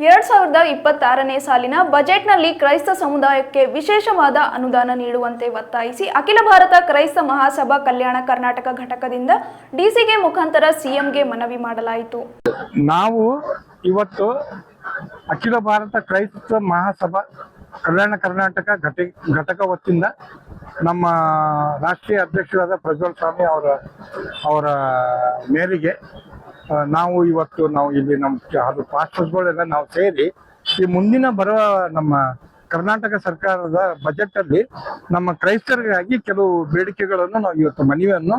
ಎರಡ್ ಸಾವಿರದ ಇಪ್ಪತ್ತಾರನೇ ಸಾಲಿನ ಬಜೆಟ್ನಲ್ಲಿ ಕ್ರೈಸ್ತ ಸಮುದಾಯಕ್ಕೆ ವಿಶೇಷವಾದ ಅನುದಾನ ನೀಡುವಂತೆ ಒತ್ತಾಯಿಸಿ ಅಖಿಲ ಭಾರತ ಕ್ರೈಸ್ತ ಮಹಾಸಭಾ ಕಲ್ಯಾಣ ಕರ್ನಾಟಕ ಘಟಕದಿಂದ ಡಿಸಿಗೆ ಮುಖಾಂತರ ಸಿಎಂಗೆ ಮನವಿ ಮಾಡಲಾಯಿತು. ನಾವು ಇವತ್ತು ಅಖಿಲ ಭಾರತ ಕ್ರೈಸ್ತ ಮಹಾಸಭಾ ಕಲ್ಯಾಣ ಕರ್ನಾಟಕ ಘಟ ಘಟಕ ವತಿಯಿಂದ ನಮ್ಮ ರಾಷ್ಟ್ರೀಯ ಅಧ್ಯಕ್ಷರಾದ ಪ್ರಜ್ವಲ್ ಸ್ವಾಮಿ ಅವರ ಅವರ ಮೇರೆಗೆ ನಾವು ಇವತ್ತು ನಾವು ಇಲ್ಲಿ ನಮ್ಮ ಅದು ಪಾಸ್ಟರ್ಸ್ಗಳೆಲ್ಲ ನಾವು ಸೇರಿ ಈ ಮುಂದಿನ ಬರುವ ನಮ್ಮ ಕರ್ನಾಟಕ ಸರ್ಕಾರದ ಬಜೆಟ್ ಅಲ್ಲಿ ನಮ್ಮ ಕ್ರೈಸ್ತರಿಗಾಗಿ ಕೆಲವು ಬೇಡಿಕೆಗಳನ್ನು ನಾವು ಇವತ್ತು ಮನವಿಯನ್ನು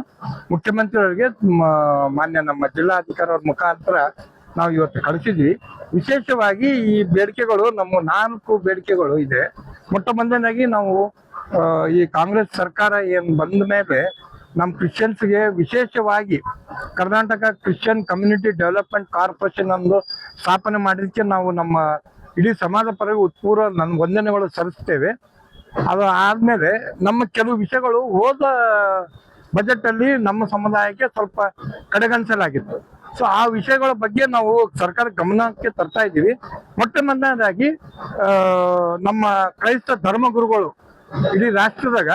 ಮುಖ್ಯಮಂತ್ರಿಯವರಿಗೆ ಮಾನ್ಯ ನಮ್ಮ ಜಿಲ್ಲಾಧಿಕಾರಿ ಅವ್ರ ಮುಖಾಂತರ ನಾವು ಇವತ್ತು ಕಳಿಸಿದ್ವಿ. ವಿಶೇಷವಾಗಿ ಈ ಬೇಡಿಕೆಗಳು ನಮ್ಮ ನಾಲ್ಕು ಬೇಡಿಕೆಗಳು ಇದೆ. ಮೊಟ್ಟ ಮೊದಲನೇದಾಗಿ ನಾವು ಈ ಕಾಂಗ್ರೆಸ್ ಸರ್ಕಾರ ಏನ್ ಬಂದ ಮೇಲೆ ನಮ್ಮ ಕ್ರಿಶ್ಚಿಯನ್ಸ್ಗೆ ವಿಶೇಷವಾಗಿ Karnataka Christian community development corporation ಅನ್ನು ಸ್ಥಾಪನೆ ಮಾಡಲಿಕ್ಕೆ ನಾವು ನಮ್ಮ ಇಡೀ ಸಮಾಜ ಪರವಾಗಿ ಉತ್ಪೂರ್ವ ನನ್ನ ವಂದನೆಗಳು ಸಲ್ಲಿಸ್ತೇವೆ. ಅದು ಆದಮೇಲೆ ನಮ್ಮ ಕೆಲವು ವಿಷಯಗಳು ಹೋದ ಬಜೆಟ್ ಅಲ್ಲಿ ನಮ್ಮ ಸಮುದಾಯಕ್ಕೆ ಸ್ವಲ್ಪ ಕಡೆಗಣಿಸಲಾಗಿತ್ತು. ಸೊ ಆ ವಿಷಯಗಳ ಬಗ್ಗೆ ನಾವು ಸರ್ಕಾರ ಗಮನಕ್ಕೆ ತರ್ತಾ ಇದ್ದೀವಿ. ಮೊಟ್ಟ ಮೊದಲನೇದಾಗಿ ನಮ್ಮ ಕ್ರೈಸ್ತ ಧರ್ಮಗುರುಗಳು ಇಡೀ ರಾಷ್ಟ್ರದಾಗ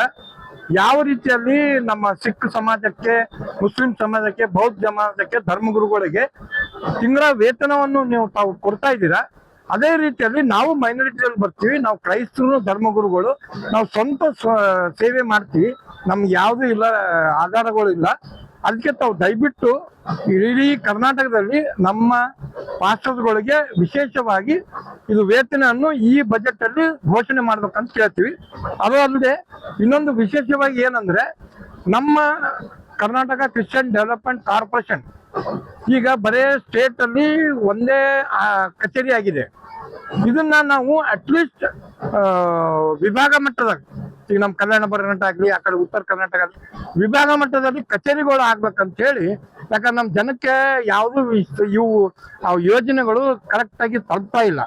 ಯಾವ ರೀತಿಯಲ್ಲಿ ನಮ್ಮ ಸಿಖ್ ಸಮಾಜಕ್ಕೆ, ಮುಸ್ಲಿಂ ಸಮಾಜಕ್ಕೆ, ಬೌದ್ಧ ಸಮಾಜಕ್ಕೆ ಧರ್ಮಗುರುಗಳಿಗೆ ತಿಂಗಳ ವೇತನವನ್ನು ನೀವು ತಾವು ಕೊಡ್ತಾ ಇದ್ದೀರಾ? ಅದೇ ರೀತಿಯಲ್ಲಿ ನಾವು ಮೈನಾರಿಟಿಯಲ್ಲಿ ಬರ್ತೀವಿ, ನಾವು ಕ್ರೈಸ್ತರು ಧರ್ಮಗುರುಗಳು ನಾವು ಸ್ವಂತ ಸ್ವ ಮಾಡ್ತೀವಿ. ನಮ್ಗೆ ಯಾವುದೂ ಇಲ್ಲ, ಆಧಾರಗಳು ಇಲ್ಲ. ಅದಕ್ಕೆ ತಾವು ದಯವಿಟ್ಟು ಇಡೀ ಕರ್ನಾಟಕದಲ್ಲಿ ನಮ್ಮ ಪಾಸ್ಟರ್ಸ್ಗಳಿಗೆ ವಿಶೇಷವಾಗಿ ಇದು ವೇತನವನ್ನು ಈ ಬಜೆಟ್ ಅಲ್ಲಿ ಘೋಷಣೆ ಮಾಡ್ಬೇಕಂತ ಕೇಳ್ತೀವಿ. ಅದು ಅಲ್ಲದೆ ಇನ್ನೊಂದು ವಿಶೇಷವಾಗಿ ಏನಂದ್ರೆ ನಮ್ಮ ಕರ್ನಾಟಕ ಕ್ರಿಶ್ಚಿಯನ್ ಡೆವಲಪ್ಮೆಂಟ್ ಕಾರ್ಪೊರೇಷನ್ ಈಗ ಬರೇ ಸ್ಟೇಟ್ ಅಲ್ಲಿ ಒಂದೇ ಕಚೇರಿ ಆಗಿದೆ. ಇದನ್ನ ನಾವು ಅಟ್ಲೀಸ್ಟ್ ವಿಭಾಗ ಮಟ್ಟದಾಗ ಈಗ ನಮ್ಮ ಕಲ್ಯಾಣ ಕರ್ನಾಟಕ ಆಗ್ಲಿ, ಆ ಕಡೆ ಉತ್ತರ ಕರ್ನಾಟಕ ಆಗ್ಲಿ, ವಿಭಾಗ ಮಟ್ಟದಲ್ಲಿ ಕಚೇರಿಗಳು ಆಗ್ಬೇಕಂತ ಹೇಳಿ, ಯಾಕಂದ್ರೆ ನಮ್ಮ ಜನಕ್ಕೆ ಯಾವುದು ಇವು ಯೋಜನೆಗಳು ಕರೆಕ್ಟ್ ಆಗಿ ತಲುಪ್ತಾ ಇಲ್ಲ.